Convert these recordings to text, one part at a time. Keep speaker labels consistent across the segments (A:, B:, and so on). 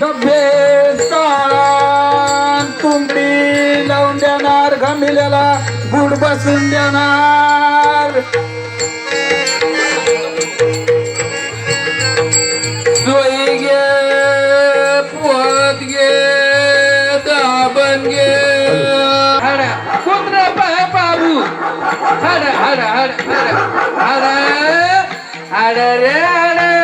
A: डबे चाळण तुंबडी लावून देणार घमिल्याला गुड बसून देणार. सोयी गे पोत घे दाबण घे हड कुत्र पाय बाबू हड அட அட அட அட அடரே அட.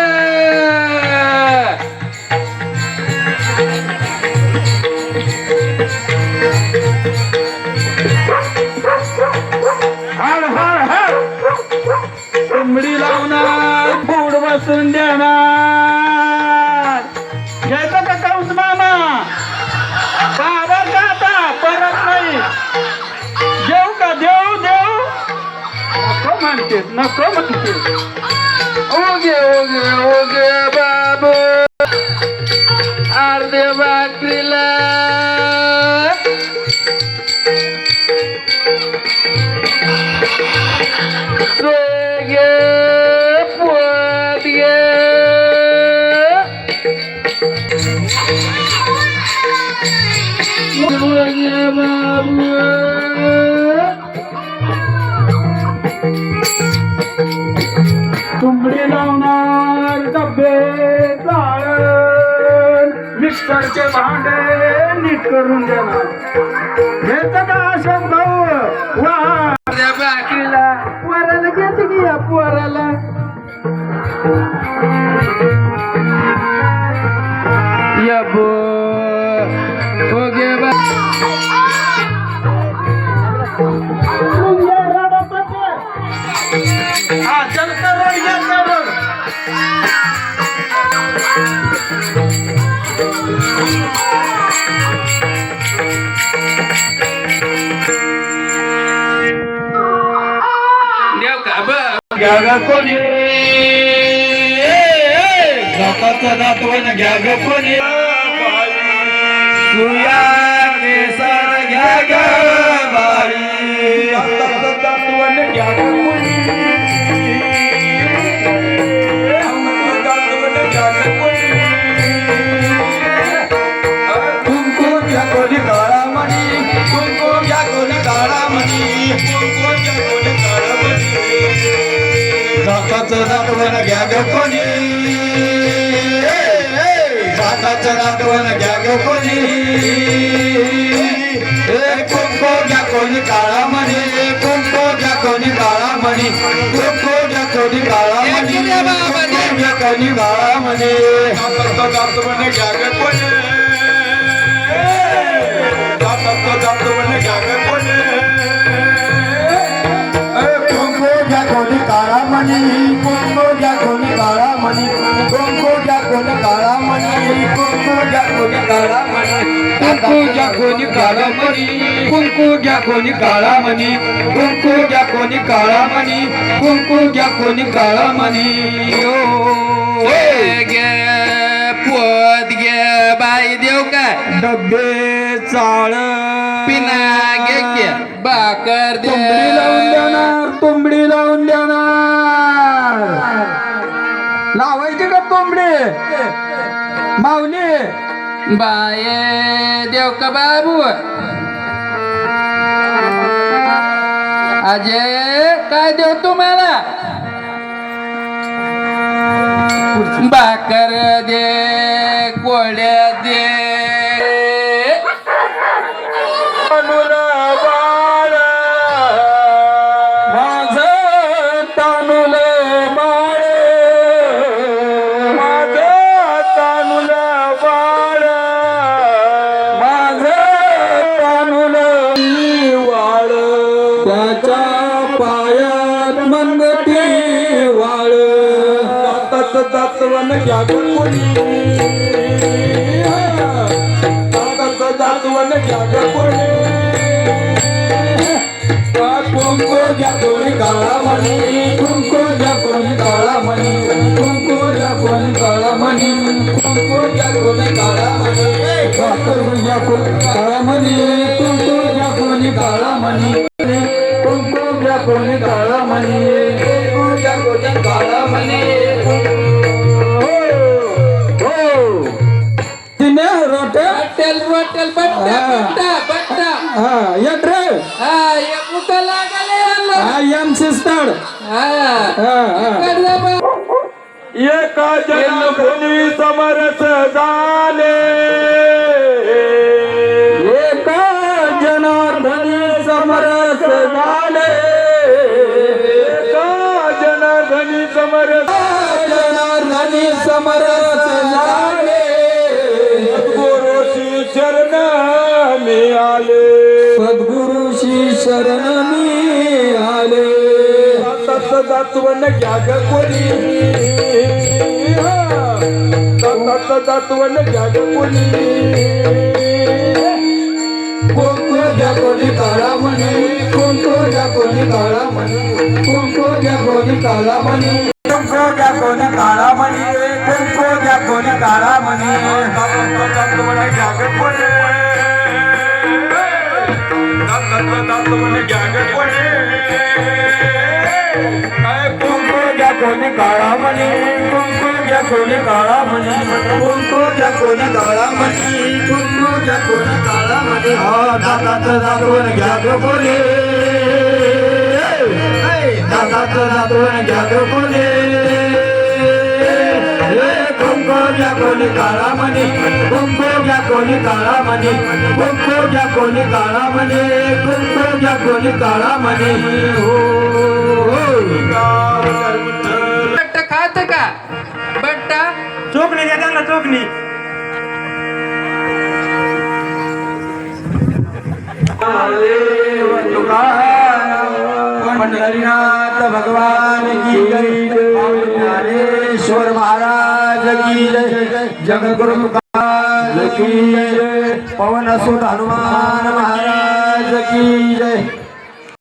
A: म्हणते नको म्हणते ओगे ओगे ओगे बाबू. अर्धे बाकरीला. मिक्सरचे भांडे नीट करून देणार. घेत का अशोक भाऊ बाकीला. घेते की या पोराला. बा हा चल घ्या घ्या कोणी?
B: जाताचा नातवन घ्या ग कोणी सुया केसर घ्या ग बाई नातवन घ्या कोणी? जाताचं नातवन घ्या ग कोणी. जाताचं नातवन घ्या ग कोणी. कुंकू घ्या कोणी काळा म्हणे कुंकू घ्या कोणी काळा म्हणे कुंकू घ्या कोणी काळा म्हणे कुंकू घ्या कोणी काळा म्हणे जाताचं नातवन घ्या ग कोणी. कोणी काळा मणी कुंकू घ्या कोणी काळा मणी कुंकू घ्या कोणी काळा मणी कुंकू घ्या कोणी काळा मणी कुंकू घ्या कोणी काळा मणी
A: गे पोत गे बाई देव काय?
B: डबे चाळ
A: पिना घे घे बाकर दे
B: लावून देणार तुंबडी लावून देणार. लावायची का तुंबडी? माऊली
A: बाये देव का बाबू? अजय काय देव तुम्हाला? बाकर दे कोड्या
B: मनगटी वाळ. दातात दातवन घ्या कोणी दातात दातवन घ्या कोणी कुंकू घ्या कोणी काळा मणी कुंकू घ्या कोणी काळा मणी कुंकू घ्या कोणी काळा मणी कुंकू घ्या कोणी काळा मणी कुंकू घ्या कोणी काळा मणी कुंकू घ्या कोणी काळा मणी कुंकू घ्या कोणी काळा म्हणे
A: हो. तिने रोटे
B: बट्ट्याल बट्ट्याल बट्टा बट्टा बट्टा
A: हा येत रे
B: हा एक.
A: हा
B: हा
A: हा हा. जनार्दनी समरस झाले एका जनार्दनी समरस झाले शरण मी आले. सद्गुरु श्री शरण मी आले. तस तत्वन घ्या ग कोणी. तस तत्वन घ्या ग कोणी.
B: कुंकू ज्या कोणी काळा म्हणे कुंकू ज्या कोणी काळा म्हणे कोणी काळा म्हणे ज्या कोणी काळा म्हणे कुंकू कोणी काळा म्हणे
A: तत्वन घ्या ग कोणी तत्वन घ्या ग कोणी काय
B: कुंकू कोणी काळा म्हणे कुंकू कोणी काळा म्हणे कुंकू कोणी काळा म्हणे कुंकू कोणी काळा म्हणे हा दातात दातवून घ्या गं कोणी. दातात दातवून घ्या गं कोणी काळा म्हणे कोणी काळा म्हणे कोणी काळा म्हणे कोणी काळा म्हणे हो. बट्टा खात का? बट्टा?
A: चोकणी द्या त्यांना चोकणी
B: પંડરીનાથ ભગવાન કી જય? જ્ઞાનેશ્વર મહારાજ કી જય? જગદગુરુ કી જય? પવન સુત હનુમાન મહારાજ કી જય?